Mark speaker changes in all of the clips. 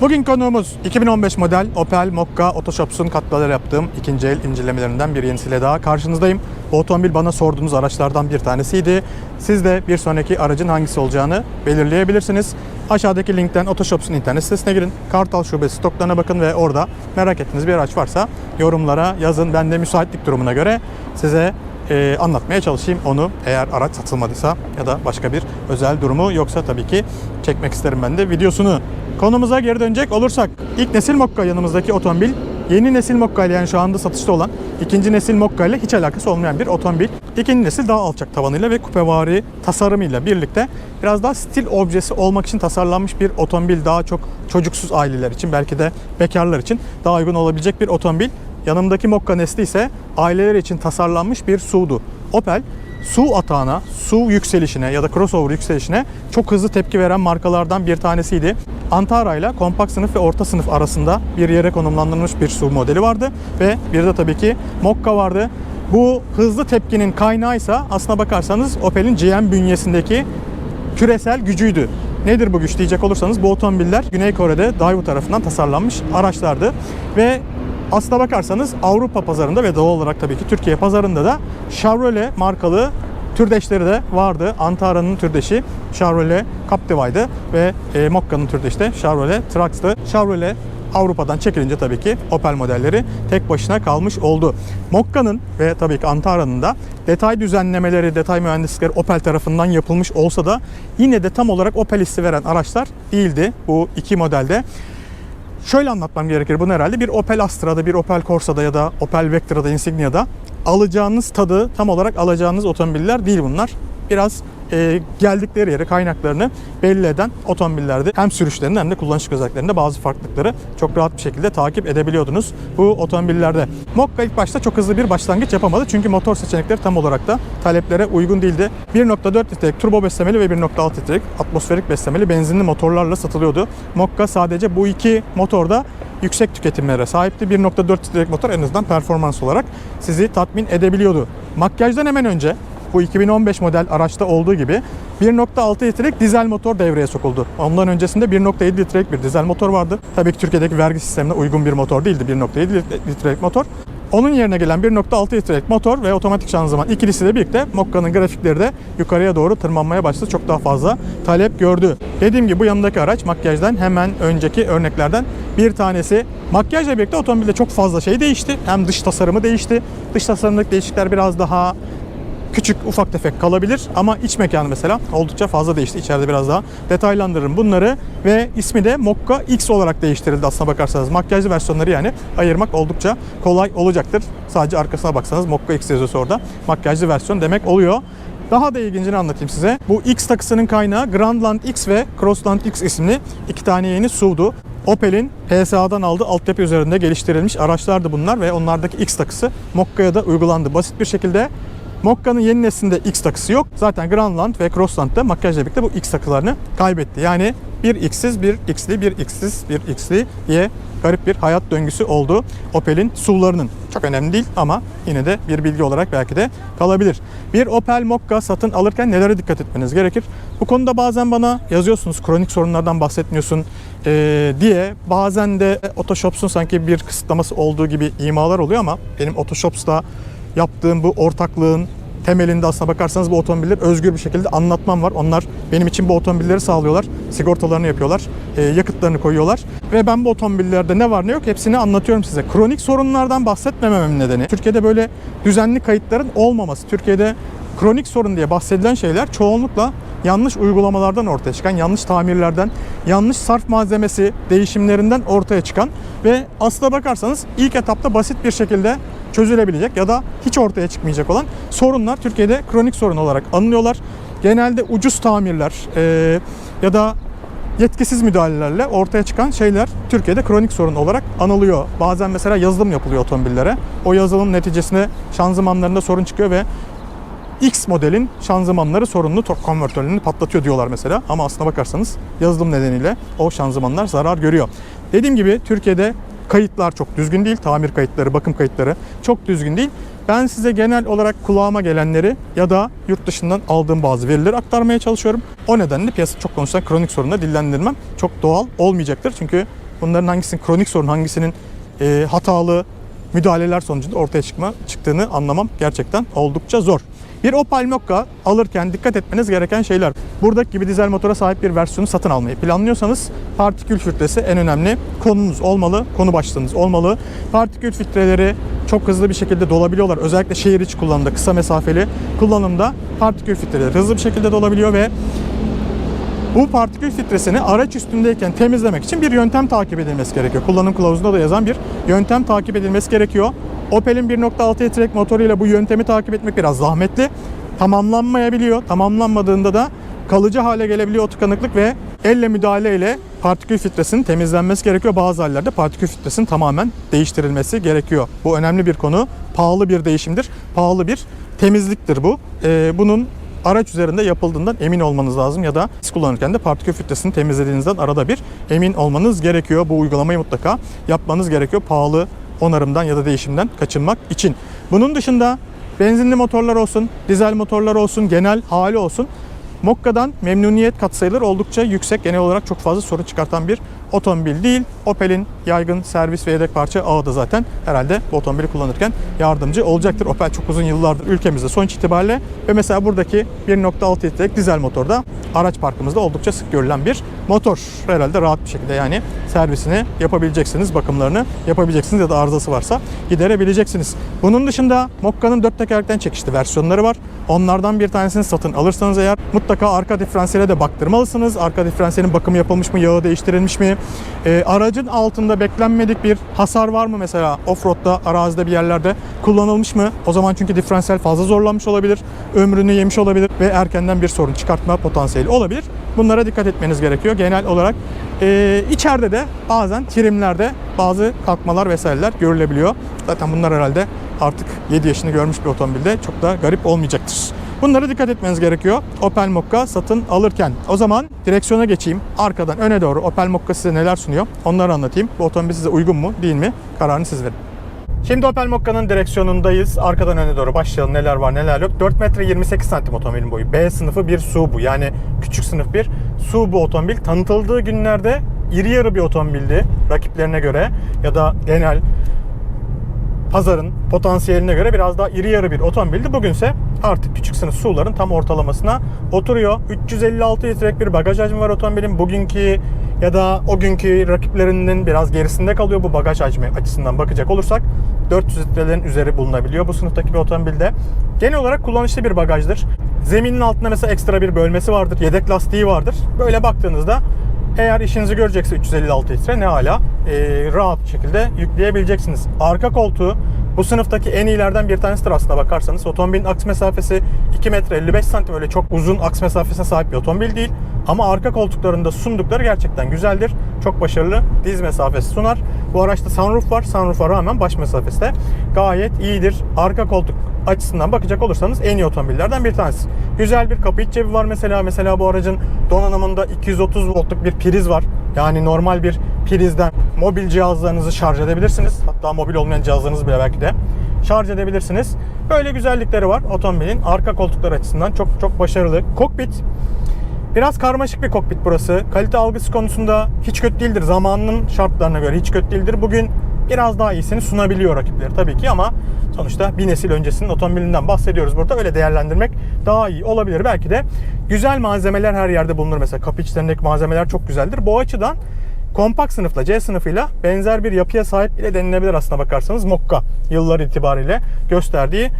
Speaker 1: Bugün konuğumuz 2015 model Opel Mokka Otoshops'un katlaları yaptığım ikinci el incelemelerinden bir yenisiyle daha karşınızdayım. Bu otomobil bana sorduğunuz araçlardan bir tanesiydi. Siz de bir sonraki aracın hangisi olacağını belirleyebilirsiniz. Aşağıdaki linkten Otoshops'un internet sitesine girin. Kartal Şubesi stoklarına bakın ve orada merak ettiğiniz bir araç varsa yorumlara yazın. Ben de müsaitlik durumuna göre size e, anlatmaya çalışayım onu eğer araç satılmadıysa ya da başka bir özel durumu yoksa tabii ki çekmek isterim ben de videosunu. Konumuza geri dönecek olursak ilk nesil Mokka yanımızdaki otomobil yeni nesil Mokka ile yani şu anda satışta olan ikinci nesil Mokka ile hiç alakası olmayan bir otomobil. İkinci nesil daha alçak tavanıyla ve kupevari tasarımıyla birlikte biraz daha stil objesi olmak için tasarlanmış bir otomobil. Daha çok çocuksuz aileler için belki de bekarlar için daha uygun olabilecek bir otomobil. Yanımdaki Mokka nesli ise aileler için tasarlanmış bir SUV'du. Opel su atağına, su yükselişine ya da crossover yükselişine çok hızlı tepki veren markalardan bir tanesiydi. Antara ile kompakt sınıf ve orta sınıf arasında bir yere konumlandırılmış bir SUV modeli vardı ve bir de tabii ki Mokka vardı. Bu hızlı tepkinin kaynağı ise aslına bakarsanız Opel'in GM bünyesindeki küresel gücüydü. Nedir bu güç diyecek olursanız bu otomobiller Güney Kore'de Daewoo tarafından tasarlanmış araçlardı ve aslına bakarsanız Avrupa pazarında ve doğal olarak tabii ki Türkiye pazarında da Chevrolet markalı türdeşleri de vardı. Antara'nın türdeşi Chevrolet Captiva'ydı ve e, Mokka'nın türdeşi de Chevrolet Trax'tı. Chevrolet Avrupa'dan çekilince tabii ki Opel modelleri tek başına kalmış oldu. Mokka'nın ve tabii ki Antara'nın da detay düzenlemeleri, detay mühendislikleri Opel tarafından yapılmış olsa da yine de tam olarak Opel hissi veren araçlar değildi bu iki modelde. Şöyle anlatmam gerekir bunu herhalde. Bir Opel Astra'da, bir Opel Corsa'da ya da Opel Vectra'da, Insignia'da alacağınız tadı tam olarak alacağınız otomobiller değil bunlar. Biraz e, geldikleri yere kaynaklarını belli eden otomobillerdi. Hem sürüşlerinde hem de kullanış özelliklerinde bazı farklılıkları çok rahat bir şekilde takip edebiliyordunuz bu otomobillerde. Mokka ilk başta çok hızlı bir başlangıç yapamadı çünkü motor seçenekleri tam olarak da taleplere uygun değildi. 1.4 litrelik turbo beslemeli ve 1.6 litrelik atmosferik beslemeli benzinli motorlarla satılıyordu. Mokka sadece bu iki motorda yüksek tüketimlere sahipti. 1.4 litrelik motor en azından performans olarak sizi tatmin edebiliyordu. Makyajdan hemen önce bu 2015 model araçta olduğu gibi 1.6 litrelik dizel motor devreye sokuldu. Ondan öncesinde 1.7 litrelik bir dizel motor vardı. Tabii ki Türkiye'deki vergi sistemine uygun bir motor değildi 1.7 litrelik motor. Onun yerine gelen 1.6 litrelik motor ve otomatik şanzıman ikilisiyle birlikte Mokka'nın grafikleri de yukarıya doğru tırmanmaya başladı. Çok daha fazla talep gördü. Dediğim gibi bu yanındaki araç makyajdan hemen önceki örneklerden bir tanesi. Makyajla birlikte otomobilde çok fazla şey değişti. Hem dış tasarımı değişti. Dış tasarımdaki değişiklikler biraz daha küçük ufak tefek kalabilir ama iç mekanı mesela oldukça fazla değişti. İçeride biraz daha detaylandırırım bunları ve ismi de Mokka X olarak değiştirildi aslına bakarsanız. Makyajlı versiyonları yani ayırmak oldukça kolay olacaktır. Sadece arkasına baksanız Mokka X yazıyorsa orada makyajlı versiyon demek oluyor. Daha da ilgincini anlatayım size. Bu X takısının kaynağı Grandland X ve Crossland X isimli iki tane yeni SUV'du. Opel'in PSA'dan aldığı altyapı üzerinde geliştirilmiş araçlardı bunlar ve onlardaki X takısı Mokka'ya da uygulandı. Basit bir şekilde Mokka'nın yeni neslinde X takısı yok. Zaten Grandland ve Crossland'da makyajla birlikte bu X takılarını kaybetti. Yani bir X'siz, bir X'li, bir X'siz, bir X'li diye garip bir hayat döngüsü oldu Opel'in SUV'larının. Çok önemli değil ama yine de bir bilgi olarak belki de kalabilir. Bir Opel Mokka satın alırken nelere dikkat etmeniz gerekir? Bu konuda bazen bana yazıyorsunuz kronik sorunlardan bahsetmiyorsun ee, diye. Bazen de Otoshops'un sanki bir kısıtlaması olduğu gibi imalar oluyor ama benim Otoshops'ta yaptığım bu ortaklığın temelinde aslına bakarsanız bu otomobilleri özgür bir şekilde anlatmam var. Onlar benim için bu otomobilleri sağlıyorlar. Sigortalarını yapıyorlar. e, yakıtlarını koyuyorlar. Ve ben bu otomobillerde ne var ne yok hepsini anlatıyorum size. Kronik sorunlardan bahsetmememin nedeni Türkiye'de böyle düzenli kayıtların olmaması. Türkiye'de kronik sorun diye bahsedilen şeyler çoğunlukla yanlış uygulamalardan ortaya çıkan, yanlış tamirlerden, yanlış sarf malzemesi değişimlerinden ortaya çıkan ve aslına bakarsanız ilk etapta basit bir şekilde çözülebilecek ya da hiç ortaya çıkmayacak olan sorunlar Türkiye'de kronik sorun olarak anılıyorlar. Genelde ucuz tamirler eee, ya da yetkisiz müdahalelerle ortaya çıkan şeyler Türkiye'de kronik sorun olarak anılıyor. Bazen mesela yazılım yapılıyor otomobillere. O yazılım neticesinde şanzımanlarında sorun çıkıyor ve X modelin şanzımanları sorunlu tork konvertörlerini patlatıyor diyorlar mesela. Ama aslına bakarsanız yazılım nedeniyle o şanzımanlar zarar görüyor. Dediğim gibi Türkiye'de kayıtlar çok düzgün değil. Tamir kayıtları, bakım kayıtları çok düzgün değil. Ben size genel olarak kulağıma gelenleri ya da yurt dışından aldığım bazı verileri aktarmaya çalışıyorum. O nedenle piyasa çok konuşulan kronik sorunları dillendirmem çok doğal olmayacaktır. Çünkü bunların hangisinin kronik sorun, hangisinin e, hatalı müdahaleler sonucunda ortaya çıkma çıktığını anlamam gerçekten oldukça zor. Bir Opel Mokka alırken dikkat etmeniz gereken şeyler. Buradaki gibi dizel motora sahip bir versiyonu satın almayı planlıyorsanız partikül filtresi en önemli konunuz olmalı, konu başlığınız olmalı. Partikül filtreleri çok hızlı bir şekilde dolabiliyorlar. Özellikle şehir içi kullanımda, kısa mesafeli kullanımda partikül filtreleri hızlı bir şekilde dolabiliyor ve bu partikül filtresini araç üstündeyken temizlemek için bir yöntem takip edilmesi gerekiyor. Kullanım kılavuzunda da yazan bir yöntem takip edilmesi gerekiyor. Opel'in 1.6 litrek motoruyla bu yöntemi takip etmek biraz zahmetli. Tamamlanmayabiliyor. Tamamlanmadığında da kalıcı hale gelebiliyor o tıkanıklık ve elle müdahale ile partikül filtresinin temizlenmesi gerekiyor. Bazı hallerde partikül filtresinin tamamen değiştirilmesi gerekiyor. Bu önemli bir konu. Pahalı bir değişimdir. Pahalı bir temizliktir bu. Ee, bunun araç üzerinde yapıldığından emin olmanız lazım ya da siz kullanırken de partikül filtresini temizlediğinizden arada bir emin olmanız gerekiyor. Bu uygulamayı mutlaka yapmanız gerekiyor. Pahalı onarımdan ya da değişimden kaçınmak için. Bunun dışında benzinli motorlar olsun, dizel motorlar olsun, genel hali olsun Mokka'dan memnuniyet katsayıları oldukça yüksek. Genel olarak çok fazla sorun çıkartan bir otomobil değil. Opel'in yaygın servis ve yedek parça ağı da zaten herhalde bu otomobili kullanırken yardımcı olacaktır. Opel çok uzun yıllardır ülkemizde sonuç itibariyle ve mesela buradaki 1.6 litrelik dizel motorda araç parkımızda oldukça sık görülen bir motor. Herhalde rahat bir şekilde yani servisini yapabileceksiniz, bakımlarını yapabileceksiniz ya da arızası varsa giderebileceksiniz. Bunun dışında Mokka'nın 4 tekerlekten çekişli versiyonları var. Onlardan bir tanesini satın alırsanız eğer mutlaka arka diferansiyele de baktırmalısınız. Arka diferansiyelin bakımı yapılmış mı, yağı değiştirilmiş mi? Ee, aracın altında beklenmedik bir hasar var mı mesela offroad'da, arazide bir yerlerde kullanılmış mı? O zaman çünkü diferansiyel fazla zorlanmış olabilir, ömrünü yemiş olabilir ve erkenden bir sorun çıkartma potansiyeli olabilir. Bunlara dikkat etmeniz gerekiyor. Genel olarak e, içeride de bazen trimlerde bazı kalkmalar vesaireler görülebiliyor. Zaten bunlar herhalde artık 7 yaşını görmüş bir otomobilde çok da garip olmayacaktır. Bunlara dikkat etmeniz gerekiyor Opel Mokka satın alırken. O zaman direksiyona geçeyim. Arkadan öne doğru Opel Mokka size neler sunuyor onları anlatayım. Bu otomobil size uygun mu değil mi kararını siz verin. Şimdi Opel Mokka'nın direksiyonundayız. Arkadan öne doğru başlayalım. Neler var neler yok. 4 metre 28 santim otomobilin boyu. B sınıfı bir SUV yani küçük sınıf bir SUV otomobil. Tanıtıldığı günlerde iri yarı bir otomobildi rakiplerine göre ya da genel pazarın potansiyeline göre biraz daha iri yarı bir otomobildi. Bugünse artık küçük sınıf SUV'ların tam ortalamasına oturuyor. 356 litrelik bir bagaj hacmi var otomobilin. Bugünkü ya da o günkü rakiplerinin biraz gerisinde kalıyor bu bagaj hacmi açısından bakacak olursak 400 litrelerin üzeri bulunabiliyor bu sınıftaki bir otomobilde. Genel olarak kullanışlı bir bagajdır. Zeminin altında mesela ekstra bir bölmesi vardır. Yedek lastiği vardır. Böyle baktığınızda eğer işinizi görecekse 356 litre ne hala e, rahat bir şekilde yükleyebileceksiniz. Arka koltuğu bu sınıftaki en iyilerden bir tanesidir aslında bakarsanız. Otomobilin aks mesafesi 2 metre 55 santim öyle çok uzun aks mesafesine sahip bir otomobil değil. Ama arka koltuklarında sundukları gerçekten güzeldir. Çok başarılı diz mesafesi sunar. Bu araçta sunroof var. Sunroof'a rağmen baş mesafesi de gayet iyidir. Arka koltuk açısından bakacak olursanız en iyi otomobillerden bir tanesi. Güzel bir kapı iç cebi var mesela. Mesela bu aracın donanımında 230 voltluk bir priz var. Yani normal bir prizden mobil cihazlarınızı şarj edebilirsiniz. Hatta mobil olmayan cihazlarınızı bile belki de şarj edebilirsiniz. Böyle güzellikleri var otomobilin. Arka koltuklar açısından çok çok başarılı. Kokpit Biraz karmaşık bir kokpit burası. Kalite algısı konusunda hiç kötü değildir. Zamanının şartlarına göre hiç kötü değildir. Bugün biraz daha iyisini sunabiliyor rakipleri tabii ki ama sonuçta bir nesil öncesinin otomobilinden bahsediyoruz burada. Öyle değerlendirmek daha iyi olabilir. Belki de güzel malzemeler her yerde bulunur. Mesela kapı içlerindeki malzemeler çok güzeldir. Bu açıdan kompakt sınıfla C sınıfıyla benzer bir yapıya sahip bile denilebilir aslına bakarsanız. Mokka yıllar itibariyle gösterdiği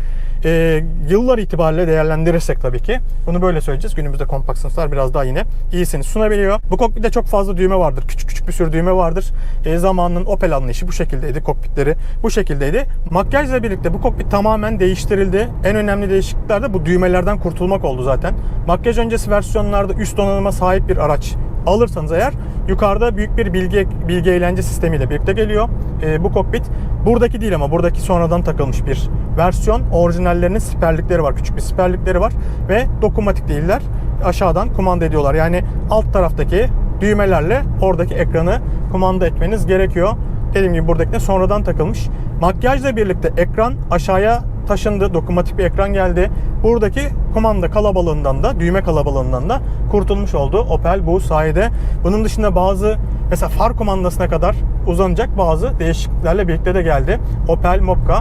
Speaker 1: e, yıllar itibariyle değerlendirirsek tabii ki bunu böyle söyleyeceğiz. Günümüzde kompakt sınıflar biraz daha yine iyisini sunabiliyor. Bu kokpitte çok fazla düğme vardır. Küçük küçük bir sürü düğme vardır. E, zamanının Opel anlayışı bu şekildeydi. Kokpitleri bu şekildeydi. Makyajla birlikte bu kokpit tamamen değiştirildi. En önemli değişiklikler de bu düğmelerden kurtulmak oldu zaten. Makyaj öncesi versiyonlarda üst donanıma sahip bir araç alırsanız eğer yukarıda büyük bir bilgi bilgi eğlence sistemiyle birlikte geliyor. E, bu kokpit buradaki değil ama buradaki sonradan takılmış bir versiyon. Orijinallerinin siperlikleri var. Küçük bir siperlikleri var ve dokunmatik değiller. Aşağıdan kumanda ediyorlar. Yani alt taraftaki düğmelerle oradaki ekranı kumanda etmeniz gerekiyor. Dediğim gibi buradaki de sonradan takılmış. Makyajla birlikte ekran aşağıya taşındı. Dokunmatik bir ekran geldi. Buradaki kumanda kalabalığından da, düğme kalabalığından da kurtulmuş oldu Opel bu sayede. Bunun dışında bazı mesela far kumandasına kadar uzanacak bazı değişikliklerle birlikte de geldi. Opel Mokka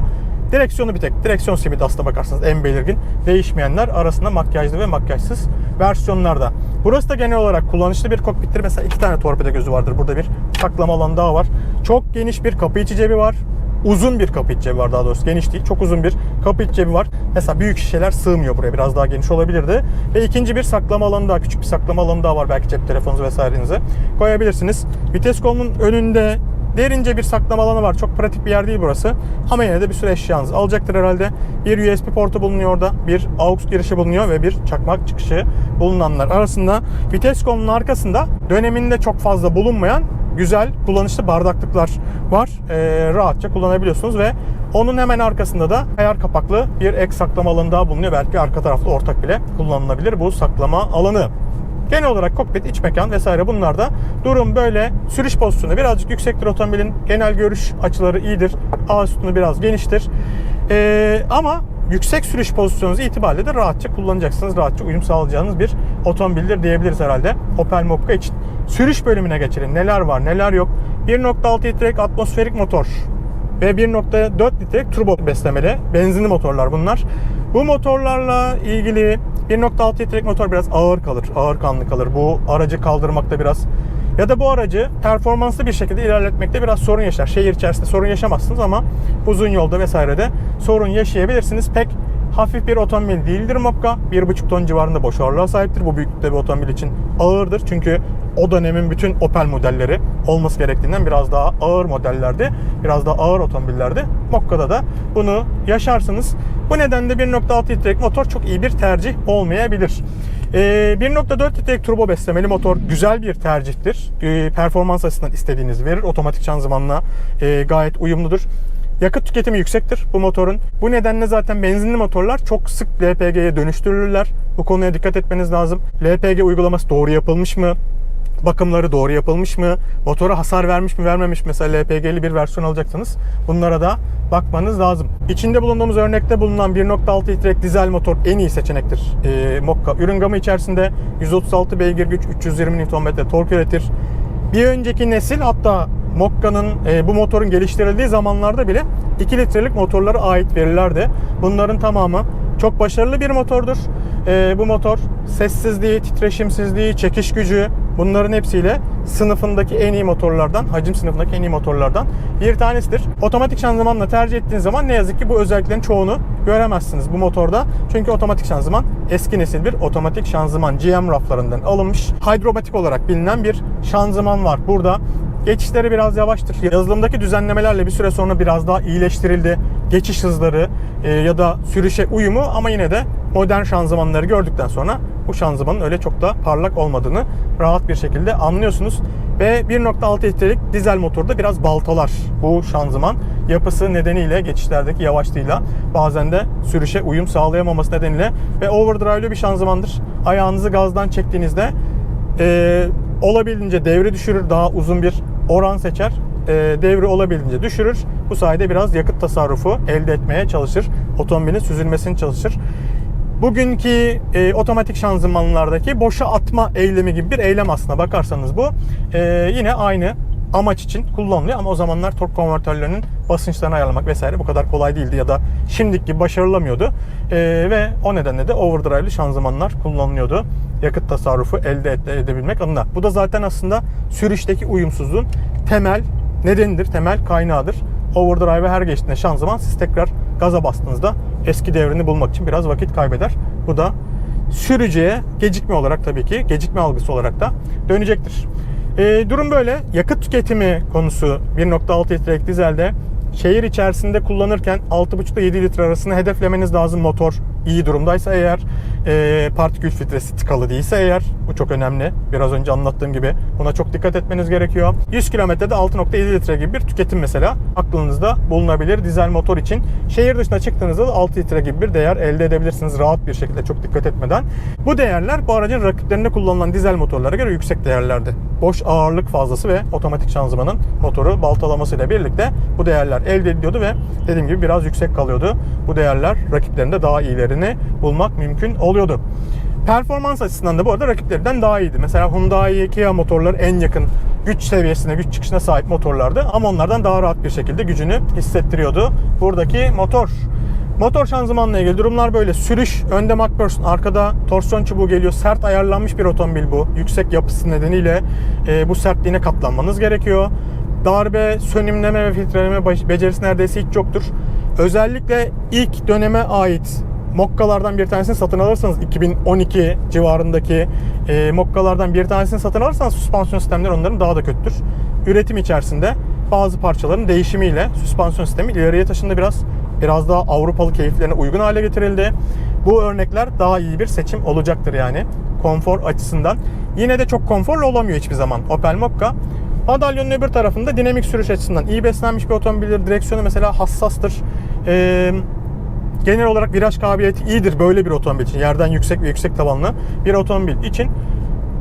Speaker 1: Direksiyonu bir tek. Direksiyon simidi aslına bakarsanız en belirgin. Değişmeyenler arasında makyajlı ve makyajsız versiyonlarda. Burası da genel olarak kullanışlı bir kokpittir. Mesela iki tane torpido gözü vardır. Burada bir saklama alanı daha var. Çok geniş bir kapı içi cebi var. Uzun bir kapı iç cebi var daha doğrusu. Geniş değil. Çok uzun bir kapı iç cebi var. Mesela büyük şişeler sığmıyor buraya. Biraz daha geniş olabilirdi. Ve ikinci bir saklama alanı daha. Küçük bir saklama alanı daha var. Belki cep telefonunuzu vesairenizi koyabilirsiniz. Vites kolunun önünde Derince bir saklama alanı var. Çok pratik bir yer değil burası. Ama yine de bir sürü eşyanız alacaktır herhalde. Bir USB portu bulunuyor orada. Bir AUX girişi bulunuyor ve bir çakmak çıkışı bulunanlar arasında. Vites kolunun arkasında döneminde çok fazla bulunmayan güzel kullanışlı bardaklıklar var. Ee, rahatça kullanabiliyorsunuz ve onun hemen arkasında da ayar kapaklı bir ek saklama alanı daha bulunuyor. Belki arka tarafta ortak bile kullanılabilir bu saklama alanı. Genel olarak kokpit, iç mekan vesaire bunlarda durum böyle. Sürüş pozisyonu birazcık yüksektir otomobilin. Genel görüş açıları iyidir. A sütunu biraz geniştir. Ee, ama yüksek sürüş pozisyonunuz itibariyle de rahatça kullanacaksınız. Rahatça uyum sağlayacağınız bir otomobildir diyebiliriz herhalde Opel Mokka için. Sürüş bölümüne geçelim. Neler var neler yok. 1.6 litrelik atmosferik motor ve 1.4 litrelik turbo beslemeli benzinli motorlar bunlar. Bu motorlarla ilgili 1.6 litrelik motor biraz ağır kalır, ağır kanlı kalır. Bu aracı kaldırmakta biraz ya da bu aracı performanslı bir şekilde ilerletmekte biraz sorun yaşar. Şehir içerisinde sorun yaşamazsınız ama uzun yolda vesairede sorun yaşayabilirsiniz. Pek hafif bir otomobil değildir Mokka. 1,5 ton civarında boş ağırlığa sahiptir. Bu büyüklükte bir otomobil için ağırdır. Çünkü o dönemin bütün Opel modelleri olması gerektiğinden biraz daha ağır modellerdi. Biraz daha ağır otomobillerdi. Mokka'da da bunu yaşarsınız. Bu nedenle 1.6 litrelik motor çok iyi bir tercih olmayabilir. Ee, 1.4 litrelik turbo beslemeli motor güzel bir tercihtir. Ee, performans açısından istediğinizi verir. Otomatik şanzımanla e, gayet uyumludur. Yakıt tüketimi yüksektir bu motorun. Bu nedenle zaten benzinli motorlar çok sık LPG'ye dönüştürülürler. Bu konuya dikkat etmeniz lazım. LPG uygulaması doğru yapılmış mı? bakımları doğru yapılmış mı? Motora hasar vermiş mi vermemiş mi? Mesela LPG'li bir versiyon alacaksanız bunlara da bakmanız lazım. İçinde bulunduğumuz örnekte bulunan 1.6 litrelik dizel motor en iyi seçenektir. Ee, Mokka ürün gamı içerisinde 136 beygir güç, 320 Nm tork üretir. Bir önceki nesil hatta Mokka'nın e, bu motorun geliştirildiği zamanlarda bile 2 litrelik motorlara ait verilerdi. Bunların tamamı çok başarılı bir motordur. E, bu motor sessizliği, titreşimsizliği, çekiş gücü bunların hepsiyle sınıfındaki en iyi motorlardan, hacim sınıfındaki en iyi motorlardan bir tanesidir. Otomatik şanzımanla tercih ettiğiniz zaman ne yazık ki bu özelliklerin çoğunu göremezsiniz bu motorda. Çünkü otomatik şanzıman eski nesil bir otomatik şanzıman GM raflarından alınmış. Hidromatik olarak bilinen bir şanzıman var burada. Geçişleri biraz yavaştır. Yazılımdaki düzenlemelerle bir süre sonra biraz daha iyileştirildi. Geçiş hızları e, ya da sürüşe uyumu ama yine de modern şanzımanları gördükten sonra bu şanzımanın öyle çok da parlak olmadığını rahat bir şekilde anlıyorsunuz. Ve 1.6 litrelik dizel motorda biraz baltalar bu şanzıman yapısı nedeniyle geçişlerdeki yavaşlığıyla bazen de sürüşe uyum sağlayamaması nedeniyle ve overdrive'lı bir şanzımandır. Ayağınızı gazdan çektiğinizde e, olabildiğince devri düşürür. Daha uzun bir oran seçer. E, devri olabildiğince düşürür. Bu sayede biraz yakıt tasarrufu elde etmeye çalışır. Otomobilin süzülmesini çalışır. Bugünkü e, otomatik şanzımanlardaki boşa atma eylemi gibi bir eylem aslına bakarsanız bu. E, yine aynı amaç için kullanılıyor ama o zamanlar tork konvertörlerinin basınçlarını ayarlamak vesaire bu kadar kolay değildi ya da şimdiki gibi başarılamıyordu. E, ve o nedenle de overdrive'li şanzımanlar kullanılıyordu. Yakıt tasarrufu elde ede- edebilmek adına. Bu da zaten aslında sürüşteki uyumsuzluğun temel nedenidir, temel kaynağıdır. Overdrive'e her geçtiğinde şanzıman siz tekrar gaza bastığınızda eski devrini bulmak için biraz vakit kaybeder. Bu da sürücüye gecikme olarak tabii ki gecikme algısı olarak da dönecektir. E, durum böyle. Yakıt tüketimi konusu 1.6 litrelik dizelde şehir içerisinde kullanırken 6.5 ile 7 litre arasını hedeflemeniz lazım motor iyi durumdaysa eğer, e, partikül filtresi tıkalı değilse eğer, bu çok önemli. Biraz önce anlattığım gibi buna çok dikkat etmeniz gerekiyor. 100 kilometrede 6.7 litre gibi bir tüketim mesela aklınızda bulunabilir dizel motor için. Şehir dışına çıktığınızda da 6 litre gibi bir değer elde edebilirsiniz rahat bir şekilde çok dikkat etmeden. Bu değerler bu aracın rakiplerinde kullanılan dizel motorlara göre yüksek değerlerdi. Boş ağırlık fazlası ve otomatik şanzımanın motoru baltalamasıyla birlikte bu değerler elde ediliyordu ve dediğim gibi biraz yüksek kalıyordu. Bu değerler rakiplerinde daha iyilerini bulmak mümkün oluyordu. Performans açısından da bu arada rakiplerinden daha iyiydi. Mesela Hyundai, Kia motorları en yakın güç seviyesine, güç çıkışına sahip motorlardı. Ama onlardan daha rahat bir şekilde gücünü hissettiriyordu. Buradaki motor. Motor şanzımanla ilgili durumlar böyle. Sürüş, önde McPherson, arkada torsiyon çubuğu geliyor. Sert ayarlanmış bir otomobil bu. Yüksek yapısı nedeniyle e, bu sertliğine katlanmanız gerekiyor. Darbe, sönümleme ve filtreleme becerisi neredeyse hiç yoktur. Özellikle ilk döneme ait Mokka'lardan bir tanesini satın alırsanız 2012 civarındaki e, Mokka'lardan bir tanesini satın alırsanız süspansiyon sistemleri onların daha da kötüdür. Üretim içerisinde bazı parçaların değişimiyle süspansiyon sistemi ileriye taşındı biraz. Biraz daha Avrupalı keyiflerine uygun hale getirildi. Bu örnekler daha iyi bir seçim olacaktır yani konfor açısından. Yine de çok konforlu olamıyor hiçbir zaman Opel Mokka. Madalyonun öbür tarafında dinamik sürüş açısından iyi beslenmiş bir otomobildir. Direksiyonu mesela hassastır. Ee, genel olarak viraj kabiliyeti iyidir böyle bir otomobil için. Yerden yüksek ve yüksek tavanlı bir otomobil için.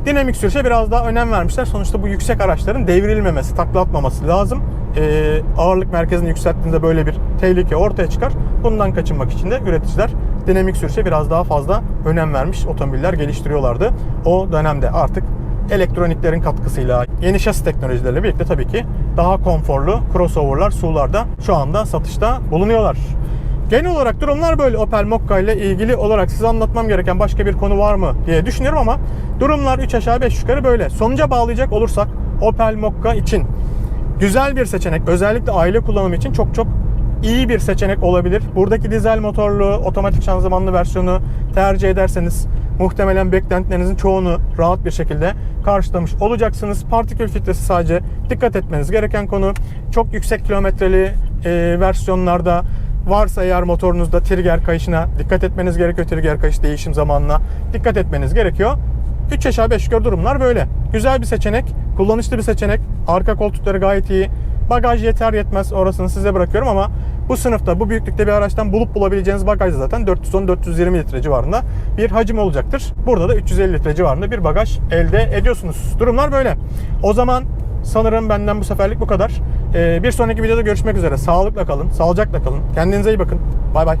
Speaker 1: Dinamik sürüşe biraz daha önem vermişler. Sonuçta bu yüksek araçların devrilmemesi, takla atmaması lazım. Ee, ağırlık merkezini yükselttiğinde böyle bir tehlike ortaya çıkar. Bundan kaçınmak için de üreticiler dinamik sürüşe biraz daha fazla önem vermiş otomobiller geliştiriyorlardı. O dönemde artık elektroniklerin katkısıyla, yeni şasi teknolojileriyle birlikte tabii ki daha konforlu crossover'lar SUV'larda şu anda satışta bulunuyorlar. Genel olarak durumlar böyle Opel Mokka ile ilgili olarak size anlatmam gereken başka bir konu var mı diye düşünüyorum ama durumlar 3 aşağı 5 yukarı böyle. Sonuca bağlayacak olursak Opel Mokka için güzel bir seçenek. Özellikle aile kullanımı için çok çok iyi bir seçenek olabilir. Buradaki dizel motorlu, otomatik şanzımanlı versiyonu tercih ederseniz muhtemelen beklentilerinizin çoğunu rahat bir şekilde karşılamış olacaksınız. Partikül filtresi sadece dikkat etmeniz gereken konu. Çok yüksek kilometreli e, versiyonlarda varsa eğer motorunuzda trigger kayışına dikkat etmeniz gerekiyor. Trigger kayış değişim zamanına dikkat etmeniz gerekiyor. 3 aşağı 5 yukarı durumlar böyle. Güzel bir seçenek, kullanışlı bir seçenek. Arka koltukları gayet iyi. Bagaj yeter yetmez orasını size bırakıyorum ama bu sınıfta, bu büyüklükte bir araçtan bulup bulabileceğiniz bagaj zaten 410-420 litre civarında bir hacim olacaktır. Burada da 350 litre civarında bir bagaj elde ediyorsunuz. Durumlar böyle. O zaman sanırım benden bu seferlik bu kadar. Ee, bir sonraki videoda görüşmek üzere. Sağlıkla kalın, sağlıcakla kalın. Kendinize iyi bakın. Bay bay.